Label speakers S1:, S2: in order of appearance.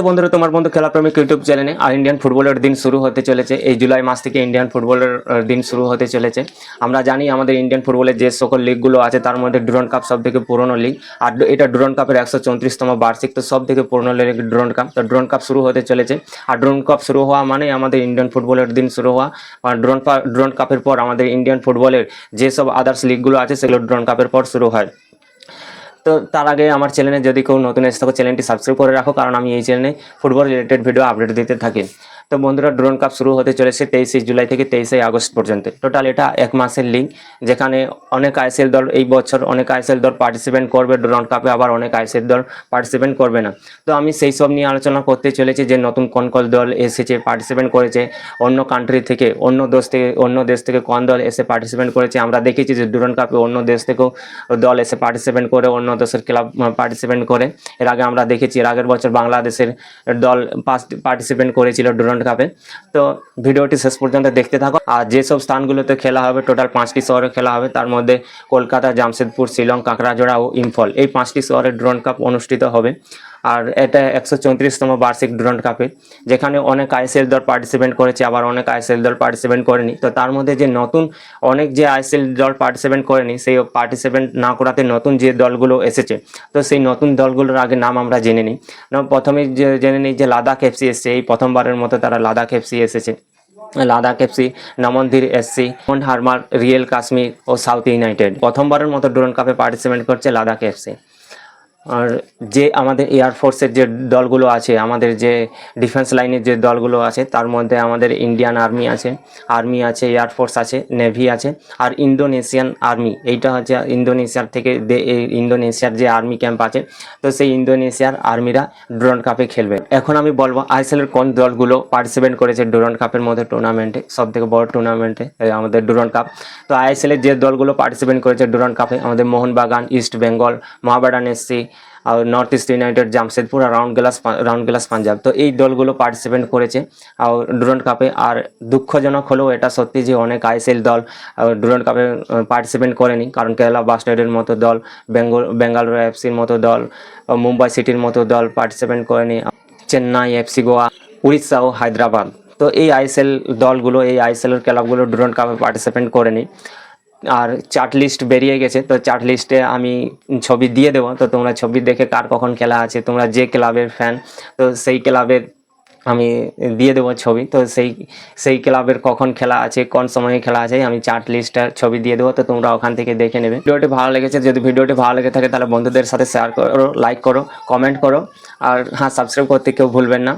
S1: তো বন্ধুরা, তোমার বন্ধু খেলা খেলাপ্রেমিক ইউটিউব চ্যানেলে আর ইন্ডিয়ান ফুটবলের দিন শুরু হতে চলেছে। এই জুলাই মাস থেকে ইন্ডিয়ান ফুটবলের দিন শুরু হতে চলেছে। আমরা জানি আমাদের ইন্ডিয়ান ফুটবলের যে সকল লিগগুলো আছে, তার মধ্যে ড্রোন কাপ সব থেকে পুরনো লিগ আর এটা ড্রোন কাপের একশো চৌত্রিশতম বার্ষিক তো সব থেকে পুরনো লিগ ড্রোন কাপ তো ড্রোন কাপ শুরু হতে চলেছে। আর ড্রোন কাপ শুরু হওয়া মানে আমাদের ইন্ডিয়ান ফুটবলের দিন শুরু হওয়া। আর ড্রোন ড্রোন কাপের পর আমাদের ইন্ডিয়ান ফুটবলের যেসব আদার্স লিগগুলো আছে, সেগুলো ড্রোন কাপের পর শুরু হয়। তো তার আগে আমার চ্যানেলে যদি কেউ নতুন এসে থাকো চ্যানেলটি সাবস্ক্রাইব করে রাখো, কারণ আমি এই চ্যানেলে ফুটবল রিলেটেড ভিডিও আপডেট দিতে থাকি। তো বন্ধুরা ড্রোন কাপ শুরু হতে চলেছে তেইশে জুলাই থেকে তেইশে আগস্ট পর্যন্ত। টোটাল এটা এক মাসের লিগ যেখানে অনেক আইসিএল দল এই বছর অনেক আইসিএল দল পার্টিসিপেন্ট করবে ড্রোন কাপে আবার অনেক আইসিএল দল পার্টিসিপেন্ট করবে না। তো আমি সেই সব নিয়ে আলোচনা করতে চলেছি যে নতুন কোন কোন দল এসেছে পার্টিসিপেন্ট করেছে, অন্য কান্ট্রি থেকে, অন্য দেশ থেকে, অন্য দেশ থেকে কোন দল এসে পার্টিসিপেন্ট করেছে। আমরা দেখেছি যে ডুরন কাপে অন্য দেশ থেকেও দল এসে পার্টিসিপেন্ট করে, অন্য দেশের ক্লাব পার্টিসিপেন্ট করে। এর আগে আমরা দেখেছি, এর আগের বছর বাংলাদেশের দল পার্টিসিপেন্ট করেছিল ডুরন কাপে তো ভিডিওটি শেষ পর্যন্ত দেখতে থাকো। আর যেসব স্থানগুলোতে খেলা হবে টোটাল পাঁচটি শহরে খেলা হবে, তার মধ্যে কলকাতা, জামশেদপুর, শিলং কাঁকড়াজোড়া ও ইম্ফল। এই পাঁচটি শহরে ড্রোন কাপ অনুষ্ঠিত হবে। আর এটা একশো চৌত্রিশতম বার্ষিক ড্রোন কাপে, যেখানে অনেক আইএসএল দল পার্টিসিপেন্ট করেছে, আবার অনেক আইএসএল দল পার্টিসিপেন্ট করেনি। তো তার মধ্যে যে নতুন, অনেক যে আইএসএল দল পার্টিসিপেন্ট করেনি, সেই পার্টিসিপেন্ট না করাতে নতুন যে দলগুলো এসেছে, তো সেই নতুন দলগুলোর আগে নাম আমরা জেনে নিই। প্রথমে যে জেনে নিই যে লাদাখ এফসি এসছে, এই প্রথমবারের মতো তারা লাদাখ এফসি এসেছে। লাদাখ এফসি নমনদির এসসি হারমার রিয়েল কাশ্মীর ও সাউথ ইউনাইটেড। প্রথমবারের মতো ড্রোন কাপে পার্টিসিপেট করছে লাদাখ এফসি আর যে আমাদের এয়ারফোর্সের যে দলগুলো আছে, আমাদের যে ডিফেন্স লাইনের যে দলগুলো আছে, তার মধ্যে আমাদের ইন্ডিয়ান আর্মি আছে আর্মি আছে এয়ারফোর্স আছে নেভি আছে, আর ইন্দোনেশিয়ান আর্মি এইটা হচ্ছে ইন্দোনেশিয়ার থেকে ইন্দোনেশিয়ার যে আর্মি ক্যাম্প আছে, তো সেই ইন্দোনেশিয়ার আর্মিরা ড্রোন কাপে খেলবে। এখন আমি বলব আইএসএলের কোন দলগুলো পার্টিসিপেট করেছে ড্রোন কাপের মধ্যে টুর্নামেন্টে সব থেকে বড় টুর্নামেন্টে আমাদের ড্রোন কাপ তো আইএসএলের যে দলগুলো পার্টিসিপেট করেছে ড্রোন কাপে আমাদের মোহনবাগান ইস্ট বেঙ্গল মহাবাডান এসসি আর নর্থ ইস্ট ইউনাইটেড জামশেদপুর আর Round Glass Round Glass Punjab তো এই দলগুলো পার্টিসিপেট করেছে। আর ডুরন্ট কাপে আর দুঃখজনক হলেও এটা সত্যি যে অনেক আইএসএল দল ডুরন্ট কাপে পার্টিসিপেট করেনি। কারণ কেরালা বাস্টার্ডের মতো দল বেঙ্গল বেঙ্গালুরু এফসির মতো দল মুম্বাই সিটির মতো দল পার্টিসিপেট করেনি। চেন্নাই এফসি গোয়া উড়িষ্যা ও হায়দ্রাবাদ তো এই আইএসএল দলগুলো, এই আইএসএলের ক্লাবগুলো ডুরন্ট কাপে পার্টিসিপেট করেনি। আর চার্ট লিস্ট বেরিয়ে গেছে, তো চার্ট লিস্টে আমি ছবি দিয়ে দেবো। তো তোমরা ছবি দেখে কার কখন খেলা আছে, তোমরা যে ক্লাবের ফ্যান তো সেই ক্লাবের আমি দিয়ে দেবো ছবি। তো সেই সেই ক্লাবের কখন খেলা আছে, কোন সময়ে খেলা আছে, আমি চার্ট লিস্টটার ছবি দিয়ে দেবো, তো তোমরা ওখান থেকে দেখে নেবে। ভিডিওটি ভালো লেগেছে, যদি ভিডিওটি ভালো লেগে থাকে, তাহলে বন্ধুদের সাথে শেয়ার করো লাইক করো কমেন্ট করো, আর হ্যাঁ সাবস্ক্রাইব করতে কেউ ভুলবেন না।